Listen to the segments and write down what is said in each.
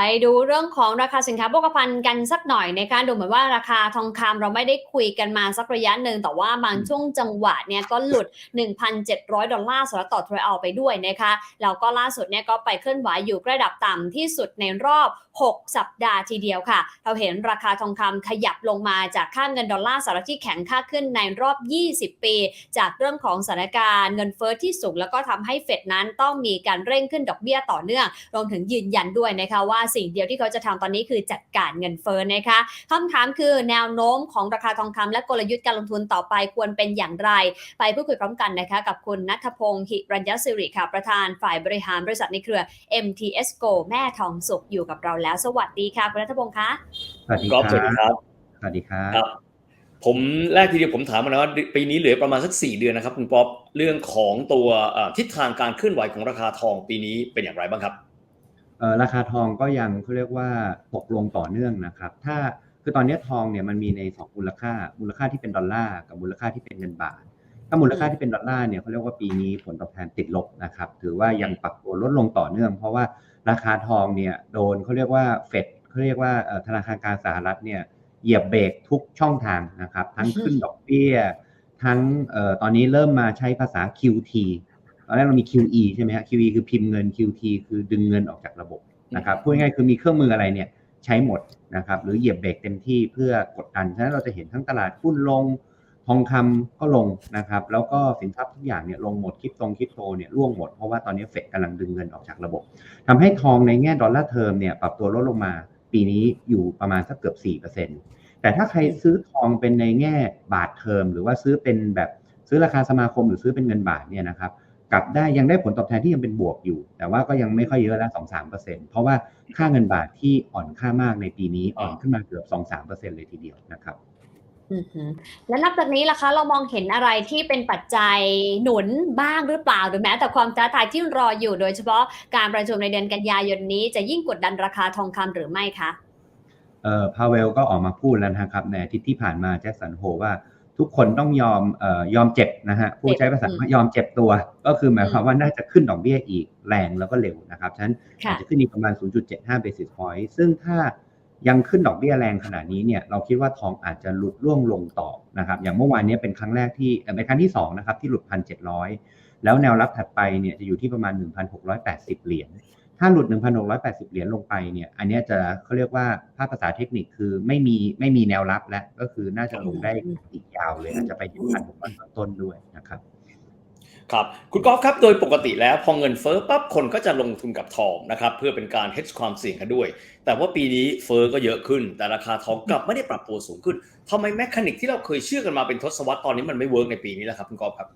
ไปดูเรื่องของราคาสินค้าโภคภัณฑ์กันสักหน่อยนะคะดูเหมือนว่าราคาทองคำเราไม่ได้คุยกันมาสักระยะหนึ่งแต่ว่าบางช่วงจังหวะเนี่ยก็หลุด 1,700 ดอลลาร์สหรัฐต่อทรอยอลไปด้วยนะคะแล้วก็ล่าสุดเนี่ยก็ไปเคลื่อนไหวอยู่ระดับต่ำที่สุดในรอบ 6 สัปดาห์ทีเดียวค่ะ เราเห็นราคาทองคำขยับลงมาจากค่าเงินดอลลาร์สหรัฐที่แข็งค่าขึ้นในรอบ 20 ปี จากเรื่องของสถานการณ์เงินเฟ้อที่สูงแล้วก็ทำให้เฟดนั้นต้องมีการเร่งขึ้นดอกเบี้ยต่อเนื่องรวมถึงยืนยันด้วยนะคะว่าสิ่งเดียวที่เขาจะทำตอนนี้คือจัดการเงินเฟ้อนะคะคำถามคือแนวโน้มของราคาทองคำและกลยุทธ์การลงทุนต่อไปควรเป็นอย่างไร ไปพูดคุยพร้อมกันนะคะกับคุณนัทพงศ์หิรัญญสิริค่ะประธานฝ่ายบริหารบริษัทในเครือ MTS Go แม่ทองสุขอยู่กับเราแล้ว สวัสดีค่ะคุณนัทพงศ์คะสวัสดีกอล์ฟสวัสดีครับสวัสดีครับครับผมแรกทีเดียวผมถามมานะว่าปีนี้เหลือประมาณสักสี่เดือนนะครับคุณป๊อปเรื่องของตัวเอ่อทิศทางการเคลื่อนไหวของราคาทองปีนี้เป็นอย่างไรบ้างครับเอ่อ ราคาทองก็ยังเขาเรียกว่าตกลงต่อเนื่องนะครับ ถ้าคือตอนนี้ทองเนี่ยมันมีในสองมูลค่า มูลค่าที่เป็นดอลลาร์กับมูลค่าที่เป็นเงินบาท ถ้ามูลค่าที่เป็นดอลลาร์เนี่ยเขาเรียกว่าปีนี้ผลตอบแทนติดลบนะครับ ถือว่ายังปรับตัวลดลงต่อเนื่อง เพราะว่าราคาทองเนี่ยโดนเขาเรียกว่าเฟดเขาเรียกว่าธนาคารกลางสหรัฐเนี่ยเหยียบเบรกทุกช่องทางนะครับ ทั้งขึ้นดอกเบี้ย ทั้งตอนนี้เริ่มมาใช้ภาษา QT ตอนแรกเรามี QE ใช่ไหมฮะ QE คือพิมพ์เงิน QT คือดึงเงินออกจากระบบนะครับพูดง่ายๆคือมีเครื่องมืออะไรเนี่ยใช้หมดนะครับหรือเหยียบเบรกเต็มที่เพื่อกดดันฉะนั้นเราจะเห็นทั้งตลาดหุ้นลงทองคำก็ลงนะครับแล้วก็สินทรัพย์ทุกอย่างเนี่ยลงหมดคริปตงคริปโตเนี่ยร่วงหมด เพราะว่าตอนนี้เฟดกำลังดึงเงินออกจากระบบทำให้ทองในแง่ดอลลาร์เทอมเนี่ยปรับตัวลดลงมาปีนี้อยู่ประมาณสักเกือบ 4%แต่ถ้าใครซื้อทองเป็นในแง่บาทเทอม หรือว่าซื้อเป็นแบบซื้อราคาสมาคมหรือซื้อเป็นเงินบาทเนี่ยนะครับ กลับได้ยังได้ผลตอบแทนที่ยังเป็นบวกอยู่ แต่ว่าก็ยังไม่ค่อยเยอะแล้ว2-3%เพราะว่าค่าเงินบาทที่อ่อนค่ามากในปีนี้อ่อนขึ้นมาเกือบ2-3%เลยทีเดียวนะครับอือหือและนับจากนี้ล่ะคะ เรามองเห็นอะไรที่เป็นปัจจัยหนุนบ้างหรือเปล่าหรือแม้แต่ความท้าทายที่รออยู่โดยเฉพาะการประชุมในเดือนกันยายนนี้จะยิ่งกดดันราคาทองคำหรือไม่คะเอ่อพาเวลก็ออกมาพูดแล้วนะครับในอาทิตย์ที่ผ่านมาแจ็คสันโฮว่า ทุกคนต้องยอมเอ่อยอมเจ็บนะฮะผู้ใช้ภาษาว่ายอมเจ็บตัว ก็คือหมายความว่าน่าจะขึ้นดอกเบี้ยอีกแรงแล้วก็เร็วนะครับฉะนั้นอาค่ะจจะขึ้นอีกประมาณ 0.75 basis point ซึ่งถ้ายังขึ้นดอกเบี้ยแรงขนาดนี้เนี่ยเราคิดว่าทองอาจจะหลุดร่วงลงต่อนะครับอย่างเมื่อวานนี้เป็นครั้งแรกที่เอ่อเป็นครั้งที่สองนะครับที่หลุด 1,700 แล้วแนวรับถัดไปเนี่ยจะอยู่ที่ประมาณ 1,680 เหรียญ ถ้าหลุด 1,680 เหรียญลงไปเนี่ยอันเนี้ยจะเขาเรียกว่าภาพภาษาเทคนิคคือไม่มีไม่มีแนวรับแล้วก็คือน่าจะลงได้อีกยาวเลยอาจจะไปถึงพันหกร้อยต้นๆด้วยนะครับครับคุณกอล์ฟครับโดยปกติแล้วพอเงินเฟ้อปั๊บคนก็จะลงทุนกับทองนะครับเพื่อเป็นการ hedge ความเสี่ยงกันด้วย แต่ว่าปีนี้เฟ้อก็เยอะขึ้น แต่ราคาทองกลับไม่ได้ปรับตัวสูงขึ้นทำไมแมคานิกที่เราเคยเชื่อกันมาเป็นทศวรรษตอนนี้มันไม่เวิร์กในปีนี้แล้วครับคุณกอล์ฟครับ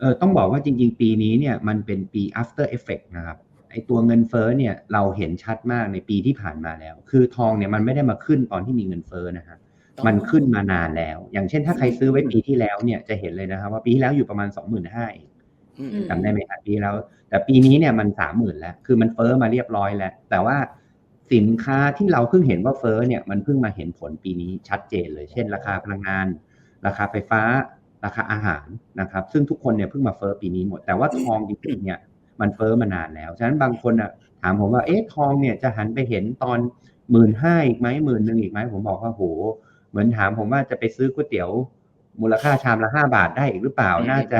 เออต้องบอกว่าจริง ๆ ปีนี้เนี่ยมันเป็นปี after effect นะครับ ไอตัวเงินเฟ้อเนี่ยเราเห็นชัดมากในปีที่ผ่านมาแล้ว คือทองเนี่ยมันไม่ได้มาขึ้นตอนที่มีเงินเฟ้อนะฮะมันขึ้นมานานแล้ว อย่างเช่นถ้าใครซื้อไว้ปีที่แล้วเนี่ยจะเห็นเลยนะครับว่าปีที่แล้วอยู่ประมาณ25,000เองอืมอืมจำได้ไหมครับปีแล้ว แต่ปีนี้เนี่ยมันสามหมื่นแล้ว คือมันเฟอ้อมาเรียบร้อยแล้ว แต่ว่าสินค้าที่เราเพิ่งเห็นว่าเฟอ้อเนี่ยมันเพิ่งมาเห็นผลปีนี้ชัดเจนเลย เช่น ราคาพลังงาน ราคาไฟฟ้า ราคาอาหารนะครับ ซึ่งทุกคนเนี่ยเพิ่งมาเฟอ้อปีนี้หมด แต่ว่าทองจริงๆเนี่ย มันเฟอ้อมานานแล้ว ฉะนั้นบางคนอะถามผมว่าเอ๊ะทองเนี่ยจะหันไปเห็นตอนหมื่นห้าอีกไหมหมื่นหนึ่งอีกไหมผมบอกว่าโห เหมือนถามผมว่าจะไปซื้อก๋วยเตี๋ยว มูลค่าชามละห้าบาทได้อีกหรือเปล่าน่าจะ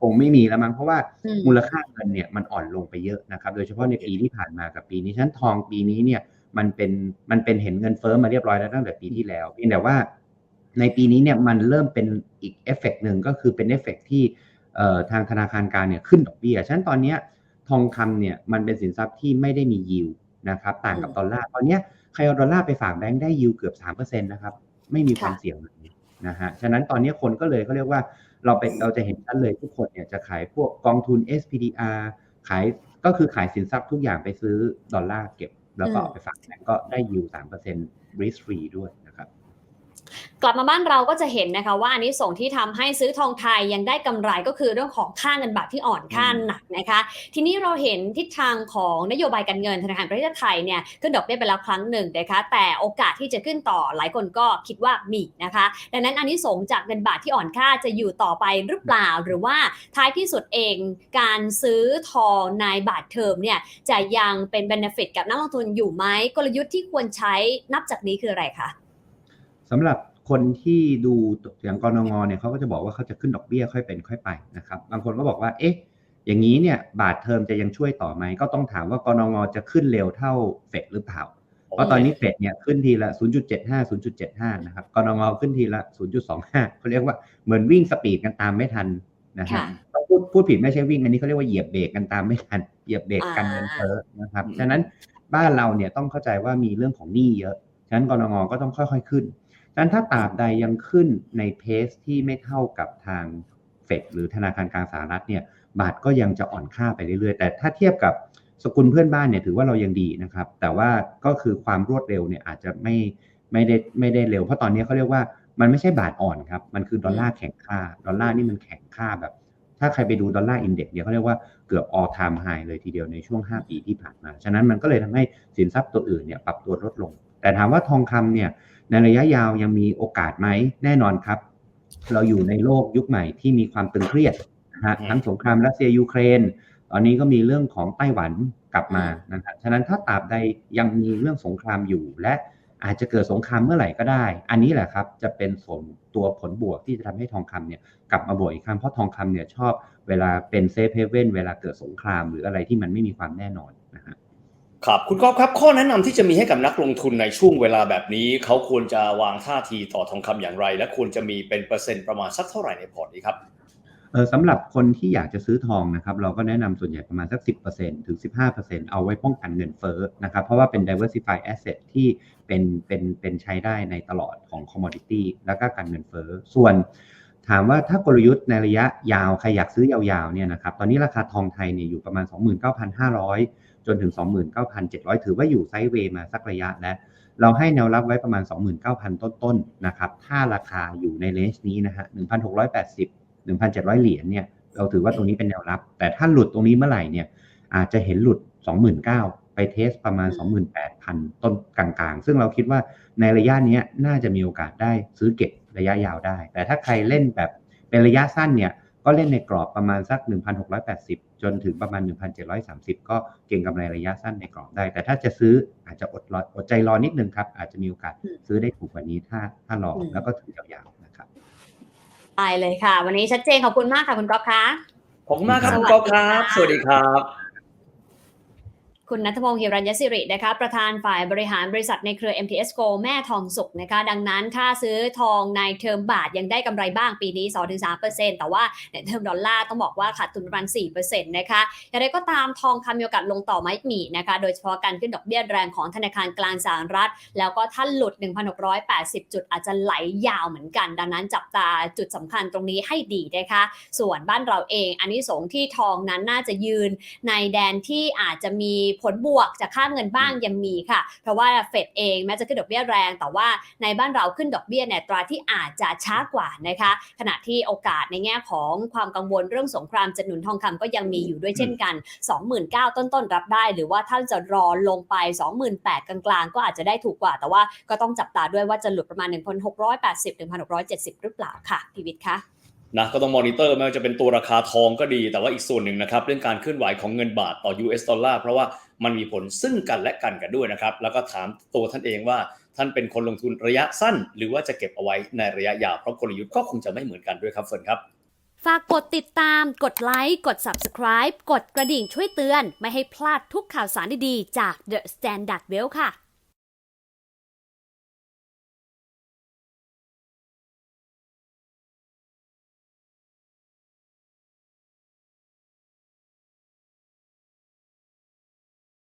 คงไม่มีแล้วมั้งเพราะว่าอืมมูลค่าเงินเนี่ยมันอ่อนลงไปเยอะนะครับโดยเฉพาะในปีที่ผ่านมากับปีนี้ฉะนันทองปีนี้เนี่ยมันเป็นมันเป็นเห็นเงินเฟ้อมาเรียบร้อยแล้วตั้งแต่ปีที่แล้วเพียงแต่ว่าในปีนี้เนี่ยมันเริ่มเป็นอีกเอฟเฟกต์หนึ่งก็คือเป็นเอฟเฟกต์ที่เอ่อทางธนาคารกลางเนี่ยขึ้นดอกเบี้ยฉะนั้นตอนเนี้ย ทองคำเนี่ยมันเป็นสินทรัพย์ที่ไม่ได้มียิวนะครับต่างกับดอลลาร์ตอนเนี้ยใครเอาดอลลาร์ไปฝากแบงก์ได้ยิวเกือบสามเปอร์เซ็นต์นะครับไม่มีความค่ะเสี่ยงเลยนะฮะฉะนั้นตอนนี้คนก็เลยเขาเรียกว่าเราไปเราจะเห็นชัดเลยทุกคนเนี่ยจะขายพวกกองทุน SPDR ขายก็คือขายสินทรัพย์ทุกอย่างไปซื้อดอลลาร์เก็บ แล้วก็อืมเอาไปฝากแบงก์ก็ได้ยิวสามเปอร์เซ็นต์ risk free ด้วยนะครับ กลับมาบ้านเราก็จะเห็นนะคะว่าอันนี้ส่งที่ทำให้ซื้อทองไทยยังได้กำไรก็คือเรื่องของค่าเงินบาทที่อ่อนค่าหนักนะคะ ทีนี้เราเห็นทิศทางของนโยบายการเงินธนาคารประเทศไทยเนี่ยขึ้นดอกเบี้ยไปแล้วครั้งหนึ่งนะคะ แต่โอกาสที่จะขึ้นต่อหลายคนก็คิดว่ามีนะคะ ดังนั้นอันนี้ส่งจากเงินบาทที่อ่อนค่าจะอยู่ต่อไปหรือเปล่า หรือว่าท้ายที่สุดเองการซื้อทองในบาทเทอมเนี่ยจะยังเป็นเบนฟิตกับนักลงทุนอยู่ไหมกลยุทธ์ที่ควรใช้นับจากนี้คืออะไรคะ สำหรับคนที่ดูอย่างกรงงเนี่ยเขาก็จะบอกว่าเขาจะขึ้นดอกเบี้ยค่อยเป็นค่อยไปนะครับ บางคนก็บอกว่า เอ๊ะ อย่างนี้เนี่ยบาทเทอมจะยังช่วยต่อไหม ก็ต้องถามว่ากรงงจะขึ้นเร็วเท่าเฟดหรือเปล่า เพราะตอนนี้เฟดเนี่ยขึ้นทีละ 0.75 0.75 นะครับกรงงขึ้นทีละ 0.25เขาเรียกว่าเหมือนวิ่งสปีดกันตามไม่ทันนะฮะค่ะต้องพูดพูดผิดไม่ใช่วิ่งอันนี้เขาเรียกว่าเหยียบเบรกกันตามไม่ทัน เหยียบเบรกกันเงินเฟ้อนะครับอืมฉะนั้นบ้านเราเนี่ยต้องเข้าใจว่ามีเรื่องของหนี้เยอะ ฉะนั้นกรงงก็ต้องค่อย ๆขึ้นฉะ นั้นถ้าตราบใดยังขึ้นในเพสที่ไม่เท่ากับทางเฟดหรือธนาคารกลางสหรัฐเนี่ยบาทก็ยังจะอ่อนค่าไปเรื่อยๆ แต่ถ้าเทียบกับสกุลเพื่อนบ้านเนี่ยถือว่าเรายังดีนะครับ แต่ว่าก็คือความรวดเร็วเนี่ยอาจจะไม่ไม่ได้ไม่ได้เร็ว เพราะตอนนี้เขาเรียกว่ามันไม่ใช่บาทอ่อนครับ มันคือดอลลาร์แข็งค่า ดอลลาร์นี่มันแข็งค่าแบบ ถ้าใครไปดูดอลลาร์อินเด็กซ์เนี่ยเขาเรียกว่าเกือบ all time high เลยทีเดียวในช่วง 5 ปีที่ผ่านมา ฉะนั้นมันก็เลยทำให้สินทรัพย์ตัวอื่นเนี่ยปรับตัวลดลง แต่ถามว่าทองคำเนี่ย ในระยะยาวยังมีโอกาสไหมแน่นอนครับ เราอยู่ในโลกยุคใหม่ที่มีความตึงเครียดนะฮะอืมทั้งสงครามรัสเซียยูเครน ตอนนี้ก็มีเรื่องของไต้หวันกลับมานะครับฉะนั้นถ้าตราบใดยังมีเรื่องสงครามอยู่ และอาจจะเกิดสงครามเมื่อไหร่ก็ได้ อันนี้แหละครับจะเป็นส่วนตัวผลบวกที่จะทำให้ทองคำเนี่ยกลับมาบวกอีกครั้งเพราะทองคำเนี่ยชอบเวลาเป็นเซฟเฮเว่นเวลาเกิดสงครามหรืออะไรที่มันไม่มีความแน่นอนนะฮะ ครับคุณกอล์ฟครับข้อแนะนำที่จะมีให้กับนักลงทุนในช่วงเวลาแบบนี้ เขาควรจะวางท่าทีต่อทองคำอย่างไร และควรจะมีเป็นเปอร์เซ็นต์ประมาณสักเท่าไหร่ในพอร์ตนี้ครับเออสำหรับคนที่อยากจะซื้อทองนะครับเราก็แนะนำส่วนใหญ่ประมาณสัก 10%ถึง 15%เอาไว้ป้องกันเงินเฟ้อนะครับเพราะว่าเป็น diversify asset ที่เป็นเป็นเป็นใช้ได้ในตลอดของ commodity แล้วก็การเงินเฟ้อส่วนถามว่าถ้ากลยุทธ์ในระยะยาว ใครอยากซื้อยาวๆเนี่ยนะครับตอนนี้ราคาทองไทยเนี่ยอยู่ประมาณ 29,500 จนถึง 29,700 ถือว่าอยู่ไซด์เวย์มาสักระยะแล้ว เราให้แนวรับไว้ประมาณ 29,000 ต้นๆนะครับ ถ้าราคาอยู่ในเลนจ์นี้นะฮะ 1,680 1,700 เหรียญเนี่ย เราถือว่าตรงนี้เป็นแนวรับ แต่ถ้าหลุดตรงนี้เมื่อไหร่เนี่ย อาจจะเห็นหลุด 29,000 ไปเทสประมาณ 28,000 ต้นกลางๆ ซึ่งเราคิดว่าในระยะนี้น่าจะมีโอกาสได้ซื้อเก็บระยะยาวได้ แต่ถ้าใครเล่นแบบเป็นระยะสั้นเนี่ย ก็เล่นในกรอบประมาณสัก 1,680 จนถึงประมาณ 1,730 ก็เก่งกำไรระยะสั้นในกรอบได้ แต่ถ้าจะซื้ออาจจะอดรออดใจรอนิดนึงครับ อาจจะมีโอกาสซื้อได้ถูกกว่านี้ถ้าถ้ารอแล้วก็ถือยาวๆนะครับไปเลยค่ะ วันนี้ชัดเจนขอบคุณมากค่ะคุณก๊อฟคะขอบคุณมากครับสวัคุสณดีกอล์ฟครับค่ะสวัสดีครับ คุณนัทพงศ์หิรัญยศิรินะคะประธานฝ่ายบริหารบริษัทในเครือ MTS Go แม่ทองสุกนะคะดังนั้นถ้าซื้อทองในเทอมบาทยังได้กำไรบ้างปีนี้ 2-3%แต่ว่าในเทอมดอลลาร์ต้องบอกว่าขาดทุนประมาณ 4%นะคะอย่างไรก็ตามทองคำมีโอกาสลงต่อไหมมีนะคะโดยเฉพาะการขึ้นดอกเบี้ยแรงของธนาคารกลางสหรัฐ แล้วก็ถ้าหลุด 1,680 จุดอาจจะไหลยาวเหมือนกัน ดังนั้นจับตาจุดสำคัญตรงนี้ให้ดีนะคะส่วนบ้านเราเองอันนี้สงที่ทองนั้นน่าจะยืนในแดนที่อาจจะมีผลบวกจากค่าเงินบ้างยังมีค่ะ เพราะว่าเฟดเองแม้จะขึ้นดอกเบี้ยแรง แต่ว่าในบ้านเราขึ้นดอกเบี้ยในอัตราที่อาจจะช้ากว่านะคะ ขณะที่โอกาสในแง่ของความกังวลเรื่องสงครามจะหนุนทองคำก็ยังมีอยู่ด้วยเช่นกัน 29,000 ต้นๆ รับได้ หรือว่าท่านจะรอลงไป 28,000 กลางๆ ก็อาจจะได้ถูกกว่า แต่ว่าก็ต้องจับตาด้วยว่าจะหลุดประมาณ 1,680 1,670 หรือเปล่าค่ะพีวิทย์คะ นะก็ต้องมอนิเตอร์ไม่ว่าจะเป็นตัวราคาทองก็ดี แต่ว่าอีกส่วนหนึ่งนะครับ เรื่องการเคลื่อนไหวของเงินบาทต่อ US ดอลลาร์เพราะว่ามันมีผลซึ่งกันและกันกันด้วยนะครับ แล้วก็ถามตัวท่านเองว่าท่านเป็นคนลงทุนระยะสั้น หรือว่าจะเก็บเอาไว้ในระยะยาวเพราะกลยุทธ์ก็คงจะไม่เหมือนกันด้วยครับเฟิร์นครับฝากกดติดตาม กดไลค์ กด Subscribe กดกระดิ่งช่วยเตือน ไม่ให้พลาดทุกข่าวสารดีๆ จาก The Standard Well ค่ะ